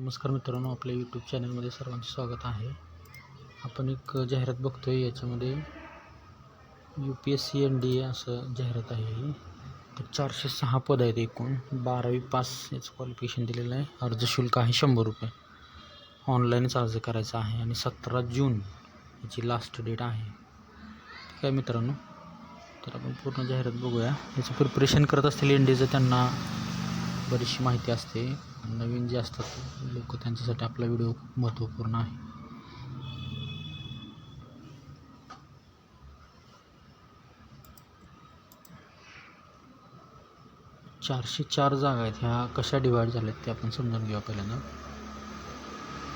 नमस्कार मित्रांनो आपल्या यूट्यूब चॅनलमध्ये सर्वांचे स्वागत आहे. आपण एक जाहिरात बघतो आहे याच्यामध्ये U P S C N D A असं जाहिरात आहे ही. तर चारशे सहा पद आहेत एकूण. बारावी पास याचं क्वालिफिकेशन दिलेलं आहे. अर्ज शुल्क आहे शंभर रुपये. ऑनलाईनच अर्ज करायचा आहे आणि सतरा जून याची लास्ट डेट आहे. ठीक आहे मित्रांनो? तर आपण पूर्ण जाहिरात बघूया. याचं प्रिपरेशन करत असतील एन डीचं त्यांना बरीचशी माहिती असते. नवीन जे असतात लोक त्यांच्यासाठी आपला व्हिडिओ खूप महत्त्वपूर्ण आहे. चारशे चार जागा आहेत. ह्या कशा डिवाईड आहेत ते आपण समजून घेऊया पहिल्यांदा.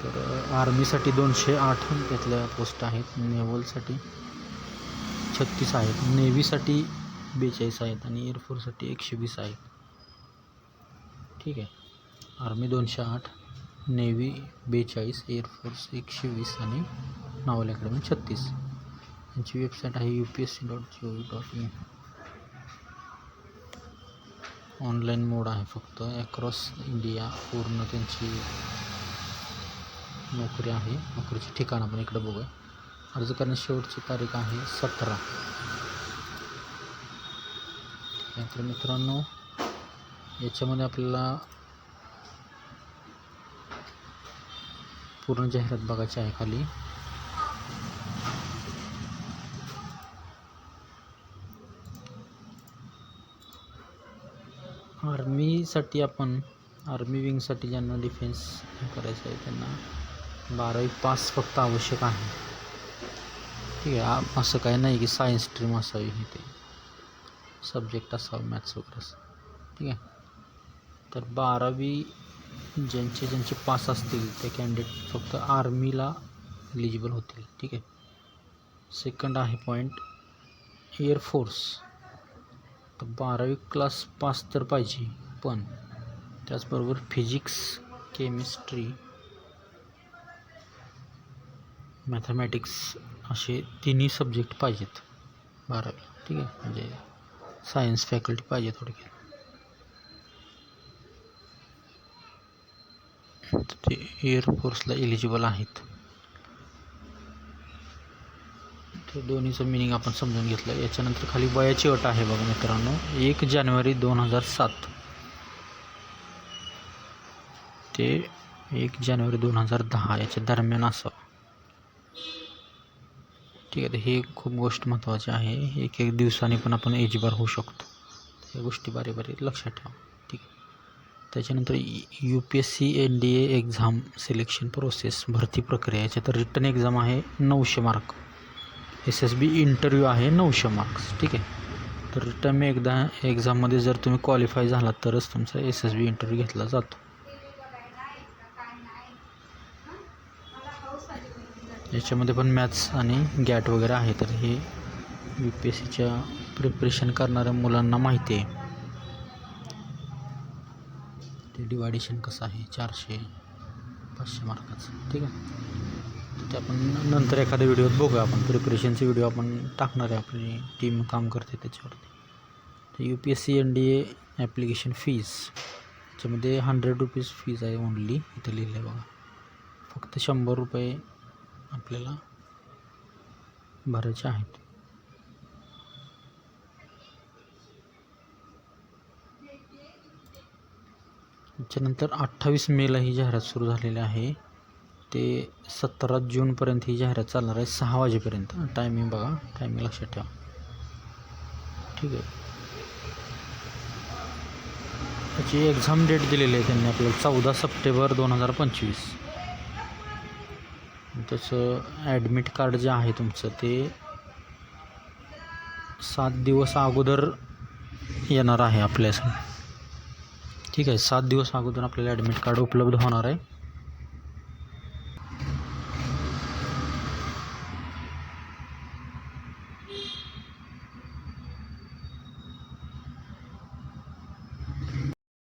तर आर्मीसाठी दोनशे आठ त्यातल्या पोस्ट आहेत. नेव्हलसाठी छत्तीस आहेत. नेव्हीसाठी बेचाळीस आहेत आणि एअरफोर्ससाठी एकशे वीस आहेत. ठीक आहे. आर्मी दोनशे आठ नेव्ही बेचाळीस एअरफोर्स एकशे वीस आणि नावल अकॅडमी छत्तीस. यांची वेबसाईट आहे U P S C dot G O V dot in online mode आहे फक्त. अक्रॉस इंडिया पूर्ण त्यांची नोकरी आहे. नोकरीचे ठिकाण आपण इकडं बघूया. अर्ज करण्याची शेवटची तारीख आहे सतरा. ठीक आहे तर मित्रांनो याच्यामध्ये आपल्याला पूर्ण बघायची आहे खाली. आर्मीसाठी आपण, आर्मी विंगसाठी ज्यांना डिफेन्स त्यांना बारावी पास फक्त आवश्यक आहे. ठीक आहे असं काही नाही की सायन्स स्ट्रीम असावी हे ते. सब्जेक्ट असावं मॅथ्स वगैरे असं. ठीक आहे. तर बारावी ज्यांचे ज्यांचे पास असतील ते कॅन्डिडेट फक्त आर्मीला एलिजिबल होतील ठीक आहे? सेकंड आहे पॉईंट एअरफोर्स तर बारावी क्लास पास तर पाहिजे पण त्याचबरोबर फिजिक्स केमिस्ट्री मॅथमॅटिक्स असे तिन्ही सब्जेक्ट पाहिजेत बारावी ठीक आहे? म्हणजे सायन्स फॅकल्टी पाहिजे थोडक्यात. ते एअरफोर्सला एलिजिबल आहेत. ते दोन्हीचं मिनिंग आपण समजून घेतलं. याच्यानंतर खाली वयाची अट आहे बघा मित्रांनो. एक जानेवारी दोन हजार सात. ते एक जानेवारी दोन हजार दहा याच्या दरम्यान असावं ठीक आहे हे खूप गोष्ट महत्त्वाची आहे. एक एक दिवसाने पण आपण एजबार होऊ शकतो. या गोष्टी बारी बारी लक्षात ठेवा. त्याच्यानंतर U P S C N D A exam selection process भरती प्रक्रिया याच्यात रिटर्न एक्झाम आहे नऊशे mark S S B interview आहे नऊशे मार्क्स ठीक आहे? तर रिटर्न एकदा एक्झाममध्ये जर तुम्ही क्वालिफाय झालात तरच तुमचा एस एस बी इंटरव्ह्यू घेतला जातो. याच्यामध्ये पण मॅथ्स आणि गॅट वगैरे आहे तर हे यू पी एस सीच्या प्रिपरेशन करणाऱ्या मुलांना माहिती आहे. ते डिवायडेशन कसं आहे? चारशे पाचशे मार्काचं. ठीक आहे? ते आपण नंतर एखाद्या व्हिडिओत बघूया आपण. प्रिपरेशनचे व्हिडिओ आपण टाकणार आहे आपली टीम काम करते त्याच्यावरती. तर U P S C N D A application fees त्याच्यामध्ये हंड्रेड रुपीज फीज आहे ओनली इथं लिहिलं आहे बघा. फक्त शंभर रुपये आपल्याला भरायचे आहेत. त्याच्यानंतर अठ्ठावीस मेला ही जाहिरात सुरू झालेली आहे. ते सतरा जूनपर्यंत ही जाहिरात चालणार आहे सहा वाजेपर्यंत. टायमिंग बघा टायमिंग लक्षात ठेवा. ठीक आहे. त्याची एक्झाम डेट दिलेली आहे त्यांनी आपल्याला चौदा सप्टेंबर दोन हजार पंचवीस. त्याचं ॲडमिट कार्ड जे आहे तुमचं ते सात दिवस अगोदर येणार आहे आपल्यास ठीक आहे सात दिवस अगोदर आपल्याला ॲडमिट कार्ड उपलब्ध होणार आहे.